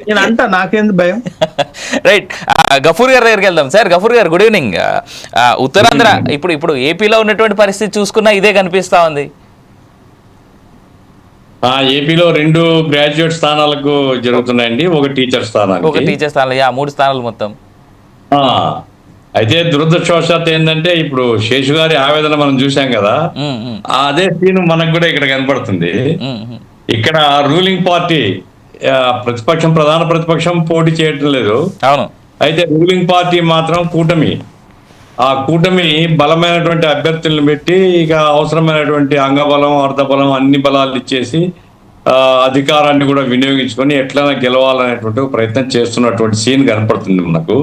నేను అంటా నాకేంది భయం రైట్ గఫూర్ గారి దగ్గరికి వెళ్దాం. సార్ గఫూర్ గారు గుడ్ ఈవినింగ్ ఉత్తరాంధ్ర ఇప్పుడు ఇప్పుడు ఏపీలో ఉన్నటువంటి పరిస్థితి చూసుకున్నా ఇదే కనిపిస్తా ఉంది. ఆ ఏపీలో రెండు గ్రాడ్యుయేట్ స్థానాలకు జరుగుతున్నాయండి. ఒక టీచర్ ఒక స్థానానికి టీచర్ స్థానాలు యా మూడు స్థానాలు మొత్తం. ఆ, అయితే దురదృష్టవశాత్తు ఏంటంటే ఇప్పుడు శేషు గారి ఆవేదన మనం చూసాం కదా. అదే సీన్ మనకు కూడా ఇక్కడ కనపడుతుంది. ఇక్కడ రూలింగ్ పార్టీ ప్రతిపక్షం ప్రధాన ప్రతిపక్షం పోటీ చేయటం లేదు. అవును. అయితే రూలింగ్ పార్టీ మాత్రం కూటమి. ఆ కూటమి బలమైనటువంటి అభ్యర్థులను పెట్టి ఇక అవసరమైనటువంటి అంగబలం అర్ధబలం అన్ని బలాలు ఇచ్చేసి అధికారాన్ని కూడా వినియోగించుకొని ఎట్లైనా గెలవాలనేటువంటి ప్రయత్నం చేస్తున్నటువంటి సీన్ కనపడుతుంది మనకు.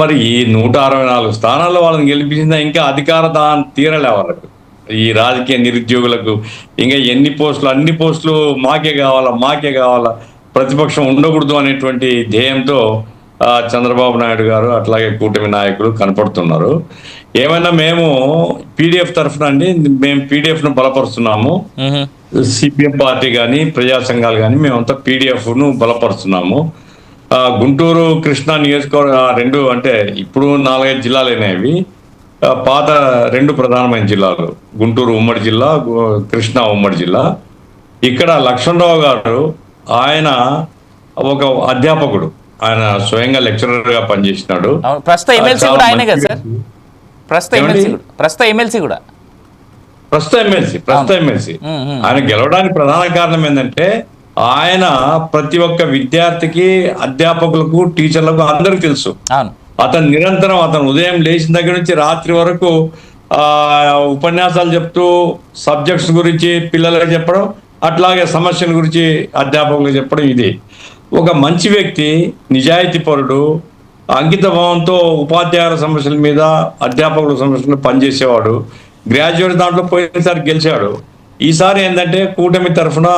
మరి ఈ నూట అరవై నాలుగు స్థానాల్లో వాళ్ళని గెలిపించిందా ఇంకా అధికార దాని తీరలే వాళ్ళకు. ఈ రాజకీయ నిరుద్యోగులకు ఇంకా ఎన్ని పోస్టులు అన్ని పోస్టులు మాకే కావాలా మాకే కావాలా? ప్రతిపక్షం ఉండకూడదు అనేటువంటి ధ్యేయంతో చంద్రబాబు నాయుడు గారు అట్లాగే కూటమి నాయకులు కనపడుతున్నారు. ఏమైనా మేము పీడిఎఫ్ తరఫున అండి మేము పీడిఎఫ్ను బలపరుస్తున్నాము సిపిఎం పార్టీ కానీ ప్రజా సంఘాలు కానీ మేమంతా పీడిఎఫ్ను బలపరుస్తున్నాము గుంటూరు కృష్ణా నియోజకవర్గ రెండు అంటే ఇప్పుడు నాలుగైదు జిల్లాలైనవి పాత రెండు ప్రధానమైన జిల్లాలు. గుంటూరు ఉమ్మడి జిల్లా కృష్ణా ఉమ్మడి జిల్లా. ఇక్కడ లక్ష్మణరావు గారు ఆయన ఒక అధ్యాపకుడు. ఆయన స్వయంగా లెక్చరర్గా పనిచేసినాడు ప్రస్తుత ఎమ్మెల్సీ కూడా ఆయనే కదా మంచి సార్? ప్రస్తుత ఏమండి? ఎమ్మెల్సీ కూడా ప్రస్తుత ఎమ్మెల్సీ కూడా. ప్రస్తుత ఎమ్మెల్సీ ప్రస్తుత ఎమ్మెల్సీ. ఉమ్, ఉమ్. ఆయన గెలవడానికి ప్రధాన కారణం ఏంటంటే ఆయన ప్రతి ఒక్క విద్యార్థికి అధ్యాపకులకు టీచర్లకు అందరికి తెలుసు. అవును. అతను నిరంతరం అతను ఉదయం లేచిన దగ్గర నుంచి రాత్రి వరకు ఉపన్యాసాలు చెప్తూ సబ్జెక్ట్స్ గురించి పిల్లలకు చెప్పడం అట్లాగే సమస్యల గురించి అధ్యాపకులకు చెప్పడం ఇది. ఒక మంచి వ్యక్తి నిజాయితీ పరుడు అంకిత భావంతో ఉపాధ్యాయుల సమస్యల మీద అధ్యాపకుల సమస్యలు పనిచేసేవాడు. గ్రాడ్యుయేట్ దాంట్లో పోయినసారి గెలిచాడు. ఈసారి ఏంటంటే కూటమి తరఫున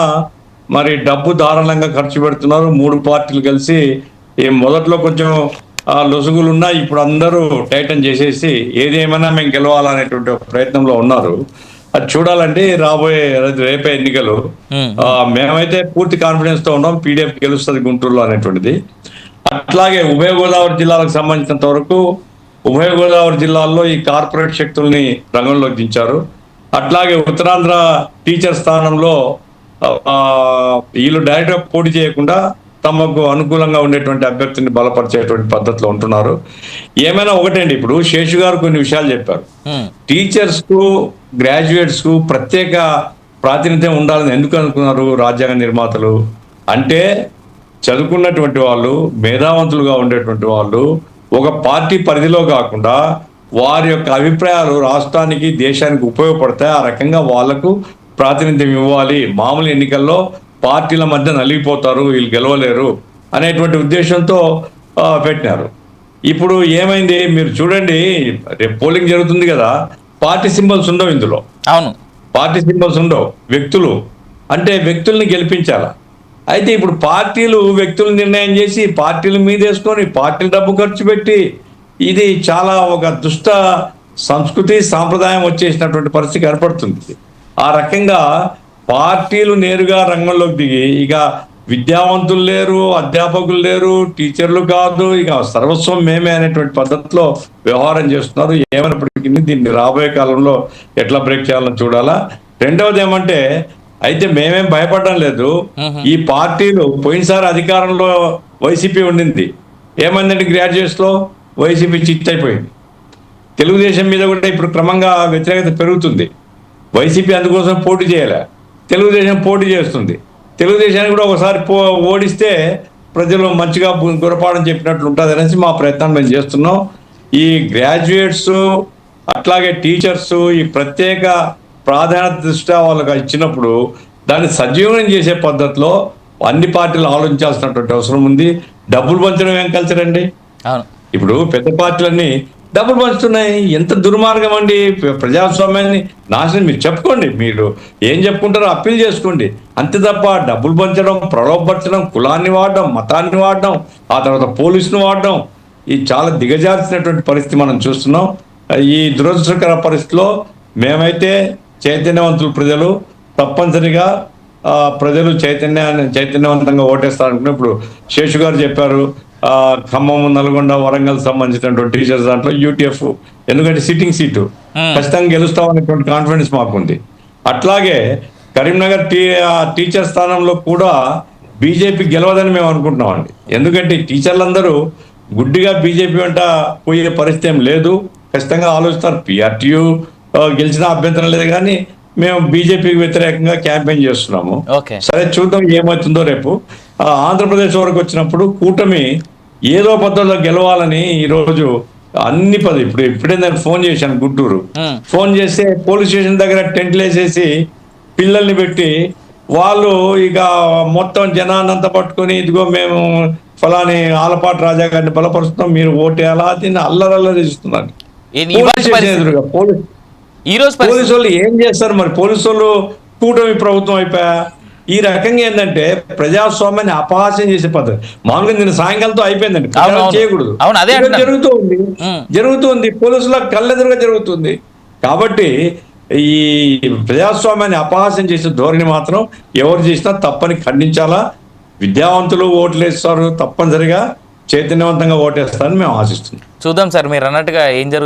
మరి డబ్బు దారుణంగా ఖర్చు పెడుతున్నారు. మూడు పార్టీలు కలిసి ఈ మొదట్లో కొంచెం ఆ లొసుగులు ఉన్నా ఇప్పుడు అందరూ టైటన్ చేసేసి ఏదేమైనా మేము గెలవాలనేటువంటి ప్రయత్నంలో ఉన్నారు. అది చూడాలంటే రాబోయే రేపే ఎన్నికలు. మేమైతే పూర్తి కాన్ఫిడెన్స్తో ఉన్నాం. పీడిఎఫ్ గెలుస్తుంది గుంటూరులో అనేటువంటిది. అట్లాగే ఉభయ గోదావరి జిల్లాలకు సంబంధించినంత వరకు ఉభయ గోదావరి జిల్లాల్లో ఈ కార్పొరేట్ శక్తుల్ని రంగంలోకి దించారు. అట్లాగే ఉత్తరాంధ్ర టీచర్ స్థానంలో వీళ్ళు డైరెక్ట్గా పోటీ చేయకుండా తమకు అనుకూలంగా ఉండేటువంటి అభ్యర్థిని బలపరిచేటువంటి పద్ధతిలో ఉంటున్నారు. ఏమైనా ఒకటండి ఇప్పుడు శేషు గారు కొన్ని విషయాలు చెప్పారు. టీచర్స్కు గ్రాడ్యుయేట్స్కు ప్రత్యేక ప్రాతినిధ్యం ఉండాలని ఎందుకు అనుకున్నారు రాజ్యాంగ నిర్మాతలు? అంటే చదువుకున్నటువంటి వాళ్ళు మేధావంతులుగా ఉండేటువంటి వాళ్ళు ఒక పార్టీ పరిధిలో కాకుండా వారి యొక్క అభిప్రాయాలు రాష్ట్రానికి దేశానికి ఉపయోగపడతాయి. ఆ రకంగా వాళ్ళకు ప్రాతినిధ్యం ఇవ్వాలి. మామూలు ఎన్నికల్లో పార్టీల మధ్య నలిగిపోతారు వీళ్ళు గెలవలేరు అనేటువంటి ఉద్దేశంతో పెట్టినారు. ఇప్పుడు ఏమైంది? మీరు చూడండి రేపు పోలింగ్ జరుగుతుంది కదా పార్టీ సింబల్స్ ఉండవు ఇందులో. అవును. పార్టీ సింబల్స్ ఉండవు వ్యక్తులు. అంటే వ్యక్తుల్ని గెలిపించాల? అయితే ఇప్పుడు పార్టీలు వ్యక్తులు నిర్ణయం చేసి పార్టీల మీద వేసుకొని పార్టీలు డబ్బు ఖర్చు పెట్టి ఇది చాలా ఒక దుష్ట సంస్కృతి సాంప్రదాయం వచ్చేసినటువంటి పరిస్థితి కనపడుతుంది ఆ రకంగా పార్టీలు నేరుగా రంగంలోకి దిగి ఇక విద్యావంతులు లేరు అధ్యాపకులు లేరు టీచర్లు కాదు ఇక సర్వస్వం మేమే అనేటువంటి పద్ధతిలో వ్యవహారం చేస్తున్నారు. ఏమైనప్పటికీ దీన్ని రాబోయే కాలంలో ఎట్లా బ్రేక్ చేయాలని చూడాలా. రెండవది ఏమంటే అయితే మేమేం భయపడడం లేదు. ఈ పార్టీలు పోయినసారి అధికారంలో వైసీపీ ఉండింది. ఏమైందంటే గ్రాడ్యుయేట్స్లో వైసీపీ చిట్ అయిపోయింది. తెలుగుదేశం మీద కూడా ఇప్పుడు క్రమంగా వ్యతిరేకత పెరుగుతుంది. వైసీపీ అందుకోసం పోటీ చేయలే? తెలుగుదేశం పోటీ చేస్తుంది. తెలుగుదేశానికి కూడా ఒకసారి పో ఓడిస్తే ప్రజలు మంచిగా గు- గురపాఠం చెప్పినట్లు ఉంటుంది అనేసి మా ప్రయత్నం మేము చేస్తున్నాం. ఈ గ్రాడ్యుయేట్స్ అట్లాగే టీచర్స్ ఈ ప్రత్యేక ప్రాధాన్యత దృష్ట్యా వాళ్ళకి ఇచ్చినప్పుడు దాన్ని సజీవనం చేసే పద్ధతిలో అన్ని పార్టీలు ఆలోచించాల్సినటువంటి అవసరం ఉంది. డబ్బులు పంచడం ఏం కల్చర్ అండి? ఇప్పుడు పెద్ద పార్టీలన్నీ డబ్బులు పంచుతున్నాయి. ఎంత దుర్మార్గం అండి. ప్ర- ప్రజాస్వామ్యాన్ని నాశనం. మీరు చెప్పుకోండి. మీరు ఏం చెప్పుకుంటారో అప్పీల్ చేసుకోండి. అంతే తప్ప డబ్బులు పంచడం ప్రలోభపరచడం కులాన్ని వాడడం మతాన్ని వాడడం ఆ తర్వాత పోలీసును వాడడం ఇది చాలా దిగజార్చినటువంటి పరిస్థితి మనం చూస్తున్నాం. ఈ దురదృష్టకర పరిస్థితిలో మేమైతే చైతన్యవంతులు ప్రజలు. తప్పనిసరిగా ప్రజలు చైతన్యాన్ని చైతన్యవంతంగా ఓటేస్తారనుకున్నప్పుడు శేషు గారు చెప్పారు. ఖమ్మం నల్గొండ వరంగల్ సంబంధించినటువంటి టీచర్స్ దాంట్లో యూటీఎఫ్. ఎందుకంటే సిట్టింగ్ సీటు. ఖచ్చితంగా గెలుస్తాం అనేటువంటి కాన్ఫిడెన్స్ మాకుంది. అట్లాగే కరీంనగర్ టీ టీచర్ స్థానంలో కూడా బీజేపీ గెలవదని మేము అనుకుంటున్నామండి. ఎందుకంటే టీచర్లందరూ గుడ్డిగా బీజేపీ వెంట పోయే పరిస్థితి ఏం లేదు. ఖచ్చితంగా ఆలోచిస్తారు. పిఆర్టీయూ గెలిచిన అభ్యంతరం లేదు కానీ మేము బీజేపీకి వ్యతిరేకంగా క్యాంపెయిన్ చేస్తున్నాము. సరే చూద్దాం ఏమవుతుందో రేపు. ఆంధ్రప్రదేశ్ వరకు వచ్చినప్పుడు కూటమి ఏదో పద్ధతిలో గెలవాలని ఈరోజు అన్ని పది ఇప్పుడు ఇప్పుడే నేను ఫోన్ చేశాను గుంటూరు. ఫోన్ చేస్తే పోలీస్ స్టేషన్ దగ్గర టెంట్లు వేసేసి పిల్లల్ని పెట్టి వాళ్ళు ఇక మొత్తం జనాన్నంతా పట్టుకొని ఇదిగో మేము ఫలాని ఆలపాటి రాజా గారిని బలపరుస్తున్నాం మీరు ఓటేయాలా? దీన్ని అల్లరల్లరి ఇస్తున్నారు ఈ- ఇవాళ పోలీస్ స్టేషన్ పరిస్థితి- ఎదురుగా పోలీస్ ఈ రోజు పరిస్థితి? పోలీసు వాళ్ళు ఏం చేస్తారు మరి? పోలీసు వాళ్ళు కూటమి ప్రభుత్వం అయిపోయా? ఈ రకంగా ఏంటంటే ప్రజాస్వామ్యాన్ని అపహాస్యం చేసే పద్ధతి. మామూలుగా నేను సాయంకాలంతో అయిపోయిందండి. చేయకూడదు. ఈరోజు అంటున్నాను. జరుగుతుంది. పోలీసుల కళ్ళెదురుగా జరుగుతుంది. కాబట్టి ఈ ప్రజాస్వామ్యాన్ని అపహాస్యం చేసే ధోరణి మాత్రం ఎవరు చేసినా తప్పని ఖండించాలా. విద్యావంతులు ఓట్లు వేస్తారు తప్పనిసరిగా. చైతన్యవంతంగా ఓటేస్తారని మేము ఆశిస్తున్నాం. చూద్దాం సార్ మీరు అన్నట్టుగా ఏం జరుగుతుంది?